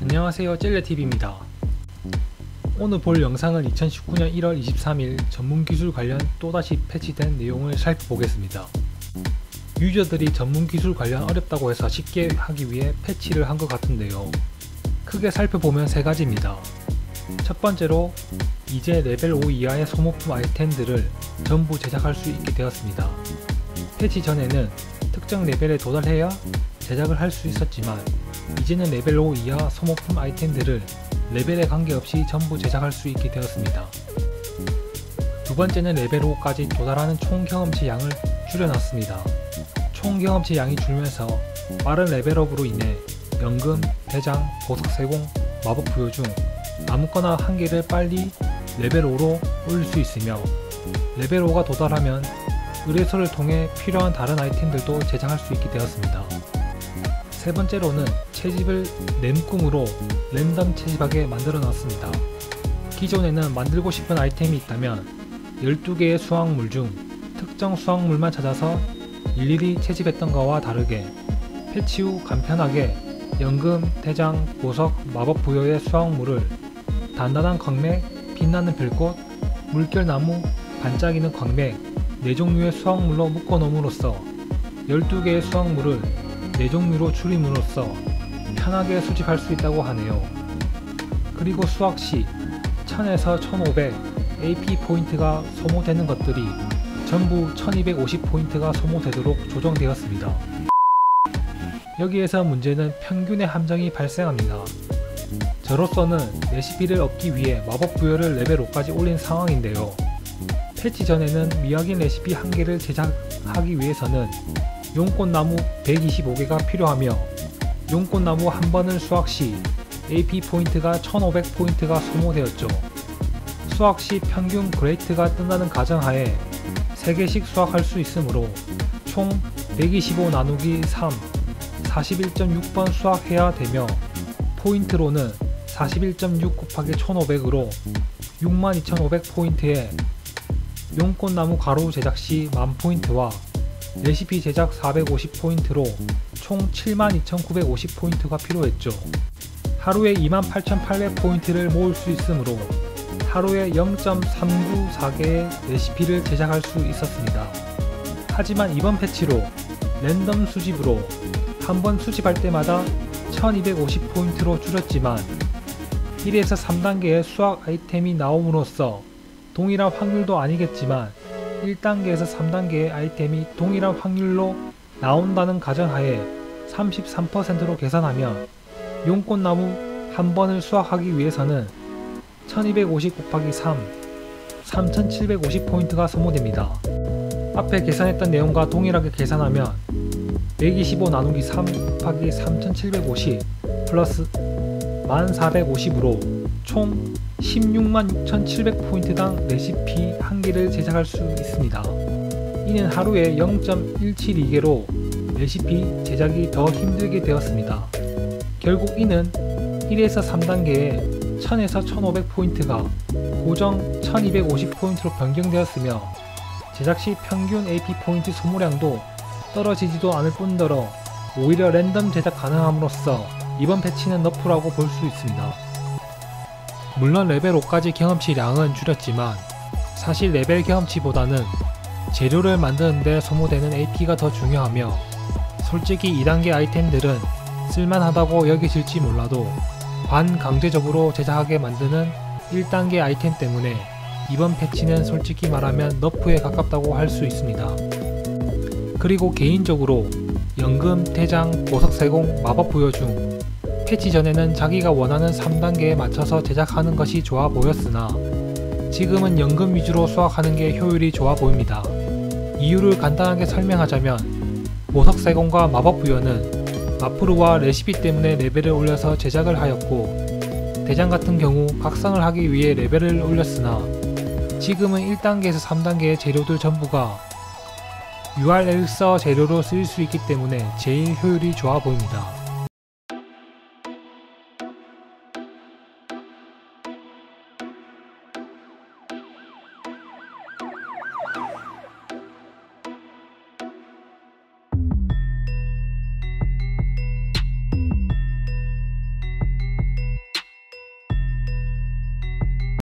안녕하세요 젤레TV입니다. 오늘 볼 영상은 2019년 1월 23일 전문기술 관련 또다시 패치된 내용을 살펴보겠습니다. 유저들이 전문기술 관련 어렵다고 해서 쉽게 하기 위해 패치를 한 것 같은데요. 크게 살펴보면 세 가지입니다. 첫 번째로 이제 레벨 5 이하의 소모품 아이템들을 전부 제작할 수 있게 되었습니다. 패치 전에는 특정 레벨에 도달해야 제작을 할 수 있었지만 이제는 레벨 5 이하 소모품 아이템들을 레벨에 관계없이 전부 제작할 수 있게 되었습니다. 두 번째는 레벨 5까지 도달하는 총 경험치 양을 줄여놨습니다. 총 경험치 양이 줄면서 빠른 레벨업으로 인해 연금, 대장, 보석 세공, 마법 부여 중 아무거나 한 개를 빨리 레벨 5로 올릴 수 있으며 레벨 5가 도달하면 의뢰소를 통해 필요한 다른 아이템들도 제작할 수 있게 되었습니다. 세 번째로는 채집을 램꿈으로 랜덤 채집하게 만들어 놨습니다. 기존에는 만들고 싶은 아이템이 있다면 12개의 수확물 중 특정 수확물만 찾아서 일일이 채집했던 것과 다르게 패치 후 간편하게 연금, 대장, 보석, 마법 부여의 수확물을 단단한 광맥, 빛나는 별꽃, 물결나무, 반짝이는 광맥, 4종류의 수확물로 묶어 놓음으로써 12개의 수확물을 4종류로 줄임으로써 편하게 수집할 수 있다고 하네요. 그리고 수학 시 1000에서 1500 AP 포인트가 소모되는 것들이 전부 1250 포인트가 소모되도록 조정되었습니다. 여기에서 문제는 평균의 함정이 발생합니다. 저로서는 레시피를 얻기 위해 마법 부여를 레벨 5까지 올린 상황인데요. 패치 전에는 미확인 레시피 한 개를 제작하기 위해서는 용꽃나무 125개가 필요하며 용꽃나무 한 번을 수확 시 AP 포인트가 1500포인트가 소모되었죠. 수확 시 평균 그레이트가 뜬다는 가정하에 3개씩 수확할 수 있으므로 총 125 나누기 3 41.6번 수확해야 되며 포인트로는 41.6 곱하기 1500으로 62,500포인트에 용꽃나무 가루 제작 시 만포인트와 레시피 제작 450포인트로 총 72,950포인트가 필요했죠. 하루에 28,800포인트를 모을 수 있으므로 하루에 0.394개의 레시피를 제작할 수 있었습니다. 하지만 이번 패치로 랜덤 수집으로 한 번 수집할 때마다 1250포인트로 줄였지만 1에서 3단계의 수학 아이템이 나옴으로써 동일한 확률도 아니겠지만 1단계에서 3단계의 아이템이 동일한 확률로 나온다는 가정하에 33%로 계산하면 용꽃나무 한 번을 수확하기 위해서는 1250 곱하기 3 3750포인트가 소모됩니다. 앞에 계산했던 내용과 동일하게 계산하면 125 나누기 3 곱하기 3750 플러스 1450으로 총 16만 6,700포인트당 레시피 한 개를 제작할 수 있습니다. 이는 하루에 0.172개로 레시피 제작이 더 힘들게 되었습니다. 결국 이는 1에서 3단계에 1000에서 1500포인트가 고정 1250포인트로 변경되었으며 제작 시 평균 AP 포인트 소모량도 떨어지지도 않을 뿐더러 오히려 랜덤 제작 가능함으로써 이번 패치는 너프라고 볼 수 있습니다. 물론 레벨 5까지 경험치량은 줄였지만 사실 레벨 경험치보다는 재료를 만드는데 소모되는 AP가 더 중요하며 솔직히 2단계 아이템들은 쓸만하다고 여기질지 몰라도 반강제적으로 제작하게 만드는 1단계 아이템 때문에 이번 패치는 솔직히 말하면 너프에 가깝다고 할 수 있습니다. 그리고 개인적으로 연금, 대장, 보석 세공, 마법 부여 중 패치 전에는 자기가 원하는 3단계에 맞춰서 제작하는 것이 좋아 보였으나 지금은 연금 위주로 수확하는 게 효율이 좋아 보입니다. 이유를 간단하게 설명하자면 보석 세공과 마법 부여는 마프루와 레시피 때문에 레벨을 올려서 제작을 하였고 대장 같은 경우 각성을 하기 위해 레벨을 올렸으나 지금은 1단계에서 3단계의 재료들 전부가 UR 엘서 재료로 쓰일 수 있기 때문에 제일 효율이 좋아 보입니다.